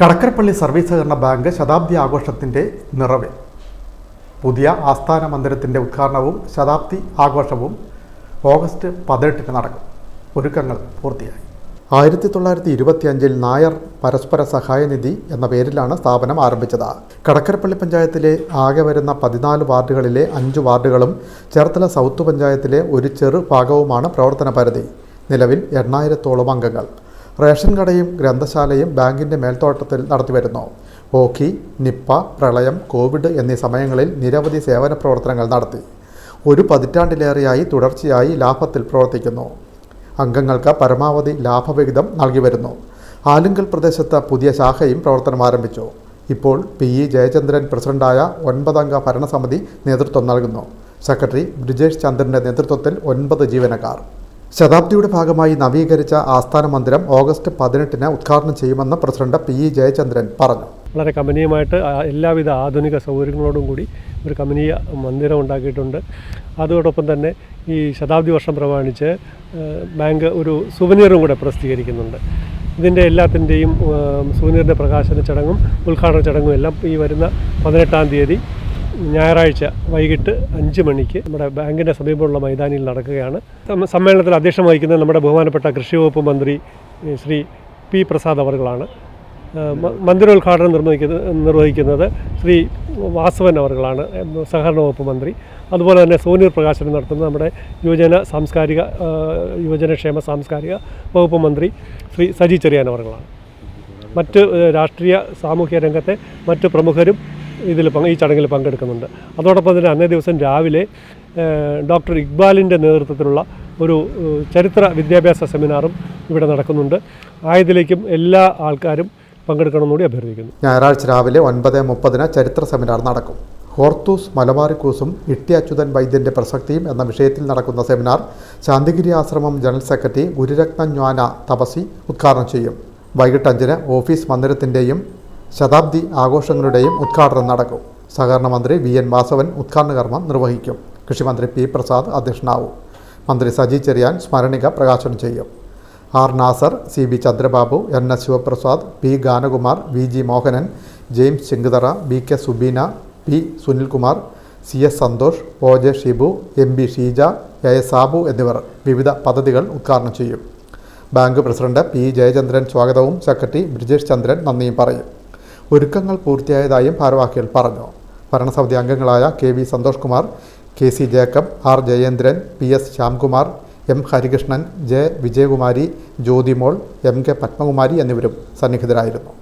Kadakkarappally service സഹകരണ bank ശതാബ്ദി ആഘോഷത്തിന്റെ നിറവിൽ. പുതിയ ആസ്ഥാന മന്ദിരത്തിന്റെ ഉദ്ഘാടനവും ശതാബ്ദി ആഘോഷവും ഓഗസ്റ്റ് പതിനെട്ടിന് നടക്കും. ഒരുക്കങ്ങൾ പൂർത്തിയായി. ആയിരത്തി തൊള്ളായിരത്തി ഇരുപത്തിയഞ്ചിൽ നായർ പരസ്പര സഹായനിധി എന്ന പേരിലാണ് സ്ഥാപനം ആരംഭിച്ചത്. കടക്കരപ്പള്ളി പഞ്ചായത്തിലെ ആകെ വരുന്ന പതിനാല് വാർഡുകളിലെ അഞ്ച് വാർഡുകളും ചേർത്തല സൗത്ത് പഞ്ചായത്തിലെ ഒരു ചെറു ഭാഗവുമാണ് പ്രവർത്തന പരിധി. നിലവിൽ എണ്ണായിരത്തോളം അംഗങ്ങൾ. റേഷൻ കടയും ഗ്രന്ഥശാലയും ബാങ്കിന്റെ മേൽത്തോട്ടത്തിൽ നടത്തിവരുന്നു. ഹോക്കി നിപ്പ പ്രളയം കോവിഡ് എന്നീ സമയങ്ങളിൽ നിരവധി സേവന പ്രവർത്തനങ്ങൾ നടത്തി. ഒരു പതിറ്റാണ്ടിലേറെയായി തുടർച്ചയായി ലാഭത്തിൽ പ്രവർത്തിക്കുന്നു. അംഗങ്ങൾക്ക് പരമാവധി ലാഭവിഹിതം നൽകി വരുന്നു. ആലുങ്കൽ പ്രദേശത്ത് പുതിയ ശാഖയും പ്രവർത്തനം ആരംഭിച്ചു. ഇപ്പോൾ പി ഇ ജയചന്ദ്രൻ പ്രസിഡന്റായ ഒൻപതംഗ ഭരണസമിതി നേതൃത്വം നൽകുന്നു. സെക്രട്ടറി ബ്രിജേഷ് ചന്ദ്രന്റെ നേതൃത്വത്തിൽ ഒൻപത് ജീവനക്കാർ. ശതാബ്ദിയുടെ ഭാഗമായി നവീകരിച്ച ആസ്ഥാന മന്ദിരം ഓഗസ്റ്റ് പതിനെട്ടിന് ഉദ്ഘാടനം ചെയ്യുമെന്ന് പ്രസിഡന്റ് പി ഇ ജയചന്ദ്രൻ പറഞ്ഞു. വളരെ കമനീയമായിട്ട് എല്ലാവിധ ആധുനിക സൗകര്യങ്ങളോടും കൂടി ഒരു കമനീയ മന്ദിരം ഉണ്ടാക്കിയിട്ടുണ്ട്. അതോടൊപ്പം തന്നെ ഈ ശതാബ്ദി വർഷം പ്രമാണിച്ച് ബാങ്ക് ഒരു സുവനീറും കൂടെ പ്രസിദ്ധീകരിക്കുന്നുണ്ട്. ഇതിന്റെ എല്ലാത്തിന്റെയും സുവനീറിന്റെ പ്രകാശന ചടങ്ങും ഉദ്ഘാടന ചടങ്ങും എല്ലാം ഈ വരുന്ന പതിനെട്ടാം തീയതി ഞായറാഴ്ച വൈകിട്ട് അഞ്ച് മണിക്ക് നമ്മുടെ ബാങ്കിന്റെ സമീപമുള്ള മൈതാനിയിൽ നടക്കുകയാണ്. സമ്മ- സമ്മേളനത്തിൽ അധ്യക്ഷം വഹിക്കുന്നത് നമ്മുടെ ബഹുമാനപ്പെട്ട കൃഷി വകുപ്പ് മന്ത്രി ശ്രീ പി പ്രസാദ് അവർകളാണ്. മന്ദിരോദ്ഘാടനം നിർവഹിക്കുന്നത് നിർവഹിക്കുന്നത് ശ്രീ വാസവൻ അവർകളാണ് സഹകരണ വകുപ്പ് മന്ത്രി. അതുപോലെ തന്നെ സോനീർ പ്രകാശനം നടത്തുന്ന നമ്മുടെ യുവജന സാംസ്കാരിക യുവജനക്ഷേമ സാംസ്കാരിക വകുപ്പ് മന്ത്രി ശ്രീ സജി ചെറിയാൻ അവർകളാണ്. മറ്റ് രാഷ്ട്രീയ സാമൂഹ്യ രംഗത്തെ മറ്റ് പ്രമുഖരും ഇതിൽ ഈ ചടങ്ങിൽ പങ്കെടുക്കുന്നുണ്ട്. അതോടൊപ്പം തന്നെ അന്നേ ദിവസം രാവിലെ ഡോക്ടർ ഇക്ബാലിന്റെ നേതൃത്വത്തിലുള്ള ഒരു ചരിത്ര വിദ്യാഭ്യാസ സെമിനാറും ഇവിടെ നടക്കുന്നുണ്ട്. ആയതിലേക്കും എല്ലാ ആൾക്കാരും പങ്കെടുക്കണമെന്നുകൂടി അഭ്യർത്ഥിക്കുന്നു. ഞായറാഴ്ച രാവിലെ ഒൻപത് മുപ്പതിന് ചരിത്ര സെമിനാർ നടക്കും. ഹോർത്തൂസ് മലബാറിക്കൂസും ഇട്ടി അച്യുതൻ വൈദ്യന്റെ പ്രസക്തിയും എന്ന വിഷയത്തിൽ നടക്കുന്ന സെമിനാർ ശാന്തിഗിരി ആശ്രമം ജനറൽ സെക്രട്ടറി ഗുരുരത്ന ജ്ഞാന തപസി ഉദ്ഘാടനം ചെയ്യും. വൈകിട്ട് അഞ്ചിന് ഓഫീസ് മന്ദിരത്തിന്റെയും ശതാബ്ദി ആഘോഷങ്ങളുടെയും ഉദ്ഘാടനം നടക്കും. സഹകരണ മന്ത്രി വി എൻ വാസവൻ ഉദ്ഘാടന കർമ്മം നിർവഹിക്കും. കൃഷിമന്ത്രി പി പ്രസാദ് അധ്യക്ഷനാവും. മന്ത്രി സജി ചെറിയാൻ സ്മരണിക പ്രകാശനം ചെയ്യും. R Nasar C B Chandrababu N S Sivaprasad P Ganakumar V G Mohanan James Chenguthara B K Subeena P Sunilkumar C S Santhosh O J Shibu M B Sheeja A S Sabu എന്നിവർ വിവിധ പദ്ധതികൾ ഉദ്ഘാടനം ചെയ്യും. Bank president P Jayachandran സ്വാഗതവും secretary Brijesh ചന്ദ്രൻ നന്ദിയും പറയും. ഒരുക്കങ്ങൾ പൂർത്തിയായതായും ഭാരവാഹികൾ പറഞ്ഞു. ഭരണസമിതി അംഗങ്ങളായ K V Santhosh Kumar K C Jacob R Jayendran P S Shyamkumar M Harikrishnan J Vijayakumari Jyothimol M K Padmakumari എന്നിവരും സന്നിഹിതരായിരുന്നു.